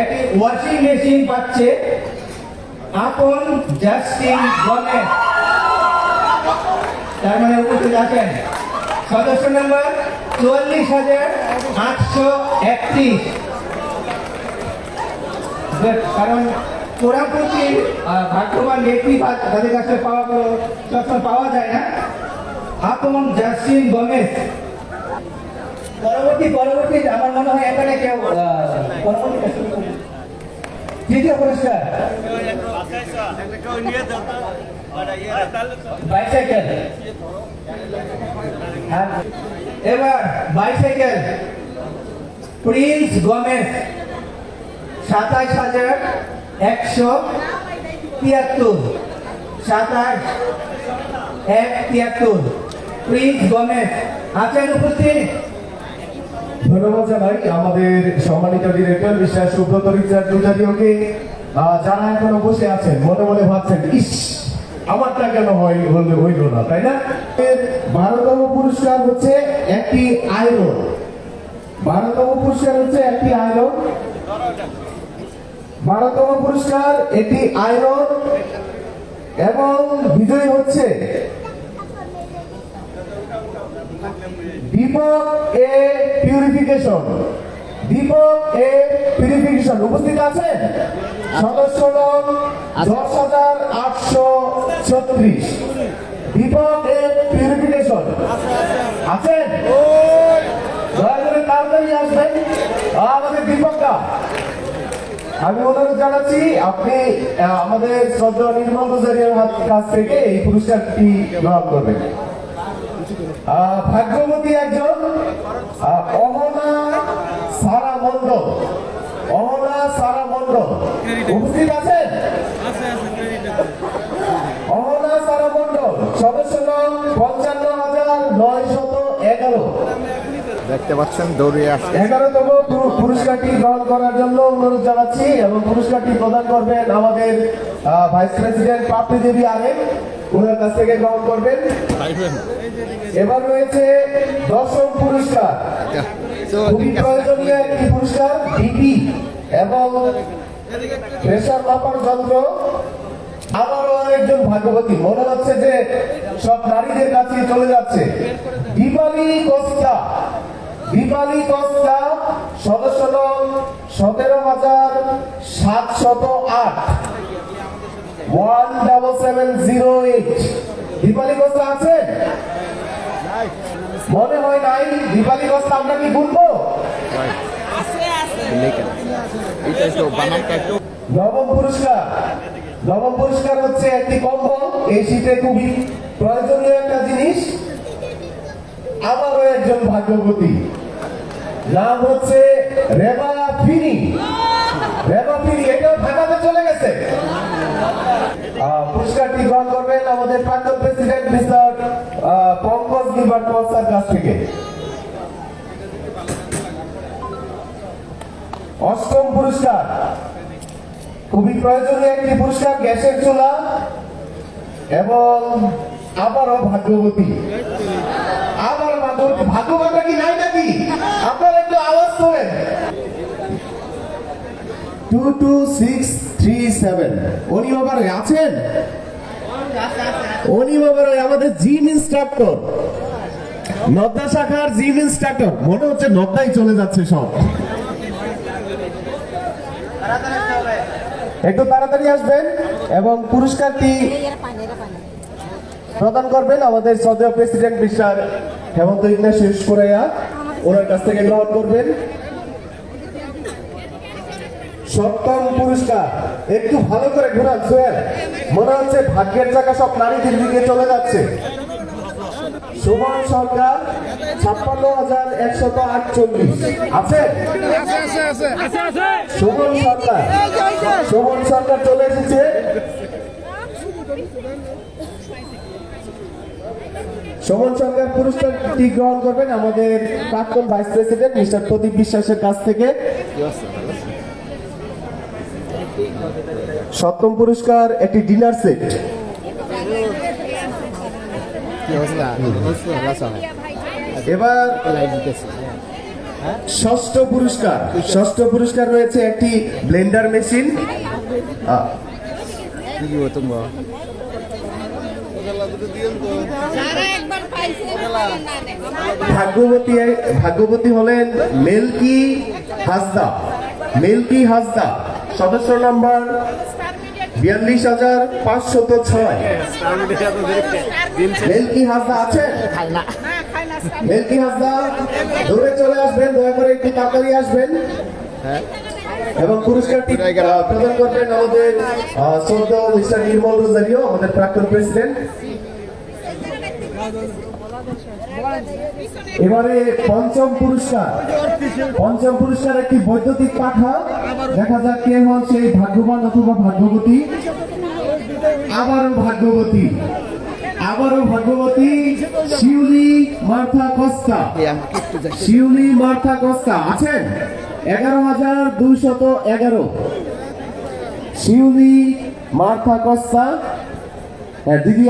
একটি washing machine পাচ্ছে। আপন জাস্টিন গমেজ তার মানে উপস্থিত আছেন। সদস্য নম্বর চুয়াল্লিশ হাজার আটশো একত্রিশ। কারণ কোরাপুরটির আহ, ভাগ্যবান ব্যক্তি তাদের কাছে পাওয়া সবসময় পাওয়া যায় না। আপন জাস্টিন গমেজ পরবর্তী পরবর্তী, আমার মনে হয় এখানে কেউ করুন। তৃতীয় পুরস্কার। বাইসাইকেল। হ্যাঁ। এবার বাইসাইকেল। প্রিন্স গমেজ, সাতাশ হাজার একশো তিয়াত্তর। সাতাশ এক তিয়াত্তর। প্রিন্স গমেজ, আছেন উপস্থিত? ধন্যবাদ জানাই আমাদের সম্মানিত ডিরেক্টর বিশ্বাস সুব্রত রিচার্ড দুজাতীয়কে যারা এখনও বসে আছেন, মনে মনে ভাবছেন, ইস, আমারটা কেন হয়, হলে হইল না? তাই না? বারোতম পুরস্কার হচ্ছে একটি আয়রন। বারোতম পুরস্কার হচ্ছে একটি আয়রন। বারোতম পুরস্কার এটি আয়রন এবং বিজয়ী হচ্ছে দীপক এ পিউরিফিকেশন দীপক এ পিউরিফিকেশন উপস্থিত আছেন? সদস্য নং দশ হাজার আটশো ছত্রিশ। দীপক এ পিউরিফিকেশন আছেন? দয়া করে তাড়াতাড়ি আসবেন। আমাদের দীপকটা আমি অনুরোধ জানাচ্ছি আপনি আমাদের শ্রদ্ধা নির্মল গুজারিয়ার হাত কাছ থেকে এই পুরস্কারটি গ্রহণ করবেন। ভাগ্যবতী একজন উপস্থিত আছেন? অহনা সারা মন্ডল সদস্য নং পঞ্চান্ন হাজার নয় শত এগারো। দেখতে পাচ্ছেন দৌড়ে আসছে। এগারোতম পুরস্কারটি গ্রহণ করার জন্য অনুরোধ জানাচ্ছি এবং পুরস্কারটি প্রদান করবেন আমাদের ভাইস প্রেসিডেন্ট পাপড়ি দেবী আরেক ওনার কাছ থেকে গ্রহণ করবেন। এবার রয়েছে দশম পুরস্কার। খুবই প্রয়োজনীয় একটি পুরস্কার ডিপি এবং প্রেশার মাপার যন্ত্র। আবারও আরেকজন ভাগ্যবতী। মনে হচ্ছে যে সব নারীদের কাছে চলে যাচ্ছে। দীপালি কস্তা। দীপালি কস্তা সদস্য সতেরো হাজার সাতশত আট। One double seven zero eight. Dipali Costa আছেন মনে হয় নাই। দীপালি কস্তা আমরা কি বলব লেখা নবম পুরস্কার। নবম পুরস্কার হচ্ছে একটি কম্বল। এই শীতে খুবই প্রয়োজনীয় একটা জিনিস। আবারও একজন ভাগ্যবতী। নাম হচ্ছে রেবা ফিনি। রেবা ফিনি, এটাও ঢাকাতে চলে গেছে। পুরস্কারটি গ্রহণ করবেন আমাদের প্রাক্তন প্রেসিডেন্ট মিস্টার পঙ্কজ গিলবার্ট মহসার কাছ থেকে। অষ্টম পুরস্কার। খুবই প্রয়োজনীয় একটি পুরস্কার, গ্যাসের চুলা এবং আবারও ভাগ্যবতী। আবার ভাগ্যবতী ভাগ্যবানটা কি নাই নাকি? আপনারা একটু আওয়াজ করেন two two six three seven. উনি বাবার আছেন? উনি বাবার আমাদের জিম ইনস্ট্রাক্টর। নদ্দা শাখার জিম ইনস্ট্রাক্টর। মনে হচ্ছে নদ্দাই চলে যাচ্ছে সব। একটু তাড়াতাড়ি আসবেন এবং পুরস্কারটি প্রদান করবেন আমাদের শ্রদ্ধেয় president mister Hemanta Ignatius Correia. ওনার কাছ থেকে গ্রহণ করবেন। সপ্তম পুরস্কার। একটু ভালো করে ঘোরান, সোহেল। মনে হচ্ছে ভাগ্যের চাকা সব নারীদের দিকে চলে যাচ্ছে। সুমন সরকার ছাপ্পান্ন হাজার একশত আটচল্লিশ। আছে? সুমন সরকার। সুমন সরকার চলে এসেছে। সুমন সরকার পুরস্কারটি গ্রহণ করবেন? আমাদের প্রাক্তন ভাইস প্রেসিডেন্ট মিস্টার প্রদীপ বিশ্বাসের কাছ থেকে। সপ্তম পুরস্কার একটি ডিনার সেট কি অবস্থা অবস্থা ভালো আছে এবার ষষ্ঠ পুরস্কার। ষষ্ঠ পুরস্কার রয়েছে একটি ব্লেন্ডার মেশিন। ভাগ্যবতী ভাগ্যবতী হলেন মেলকি হাসদা। মেলকি হাসদা। সদস্য নাম্বার বিয়াল্লিশ হাজার পাঁচশত ছয়। মেলকি হাসদা আছেন মেলকি হাসদা দৌড়ে চলে আসবেন, দয়া করে একটু তাড়াতাড়ি আসবেন। এবং পুরস্কারটি প্রদান করবেন আমাদের শ্রদ্ধ মিস্টার নির্মল রোজারিও, আমাদের প্রাক্তন প্রেসিডেন্ট। এবারে পঞ্চম পুরস্কার। পঞ্চম পুরস্কার একটি বৈদ্যুতিক পাখা দেখা যাক কে হন সেই ভাগ্যবান অথবা ভাগ্যবতী। আবারও ভাগ্যবতী। আবারও ভাগ্যবতী Shiuli Martha Costa. Shiuli Martha Costa. আছেন এগারো হাজার দুইশত এগারো। Shiuli Martha Costa. হ্যাঁ, দিদি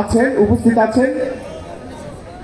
আছেন উপস্থিত আছেন।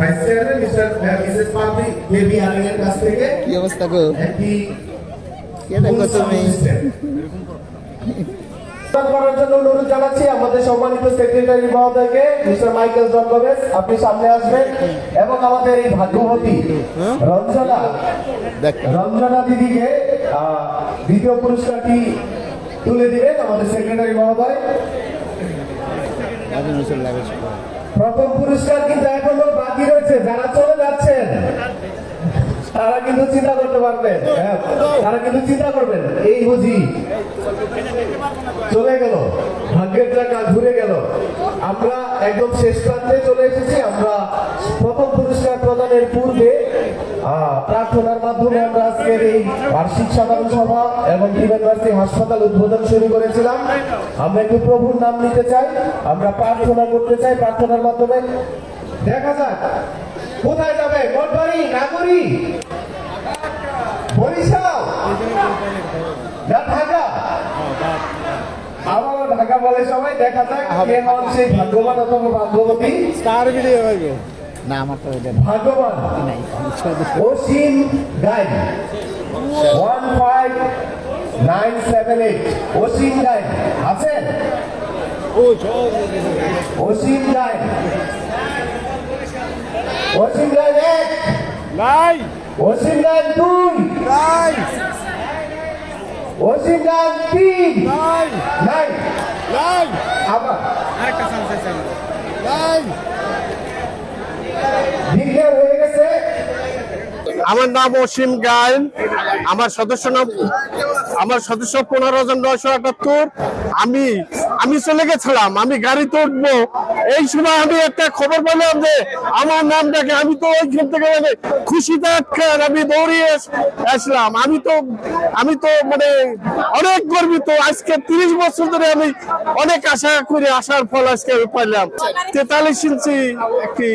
Vice chairman mister Mrs Papri Devi আলিনের কাছ থেকে কি অবস্থা গো? একটি কে দেখো তুমি? করার জন্য অনুরোধ জানাচ্ছি আমাদের সম্মানিত সেক্রেটারি মহোদয়কে মিস্টার মাইকেল জনগোমেজ আপনি সামনে আসবেন এবং আমাদের এই ভাগ্যবতী রঞ্জনা দেখ। রঞ্জনা দিদিকে দ্বিতীয় পুরস্কারটি তুলে দিবেন আমাদের সেক্রেটারি মহোদয়। প্রথম পুরস্কার কিন্তু এখনও বাকি রয়েছে যারা চলে যাচ্ছেন তারা কিন্তু চিন্তা করতে পারবেন। হ্যাঁ, তারা কিন্তু চিন্তা করবেন এই বুঝি চলে গেল ভাগ্যের টাকা ঘুরে গেল। আমরা একদম শেষ প্রান্তে চলে এসেছি আমরা প্রথম পুরস্কার প্রদানের পূর্বে প্রার্থনার মাধ্যমে আমরা এই বার্ষিক সাধারণ সভা এবং হাসপাতাল উদ্বোধন শুরু করেছিলাম। আমরা একটু প্রভুর নাম নিতে চাই। আমরা প্রার্থনা করতে চাই প্রার্থনার মাধ্যমে। দেখা যাক, কোথায় ঢাকা? বলে সবাই দেখা সেই ভাগ্যবতী। না আমার তো এটা ভাগ্যবান। নাই। Asim guide. One five nine seven eight. Asim guide. আছেন অসীম গাইড। অসীম গাইড এক। নাই। অসীম গাইড দুই। নাই। অসীম গাইড তিন। নাই। নাই। নাই। আবার। নাই। আমার নাম অসীম গায়ন। আমার সদস্য নাম আমার সদস্য পনেরো হাজার নয়শো আটাত্তর। আমি আমি চলে গেছিলাম, আমি গাড়িতে উঠবো এই সময় আমি একটা খবর পেলাম যে আমার নাম নামটাকে আমি তো ওইখান থেকে মানে খুশিতে আটকান আমি দৌড়িয়ে আসলাম। আমি তো আমি তো মানে অনেক গর্বিত। আজকে তিরিশ বছর ধরে আমি অনেক আশা করে আসার ফল আজকে আমি পাইলাম। তেতাল্লিশ ইঞ্চি একটি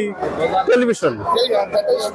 টেলিভিশন।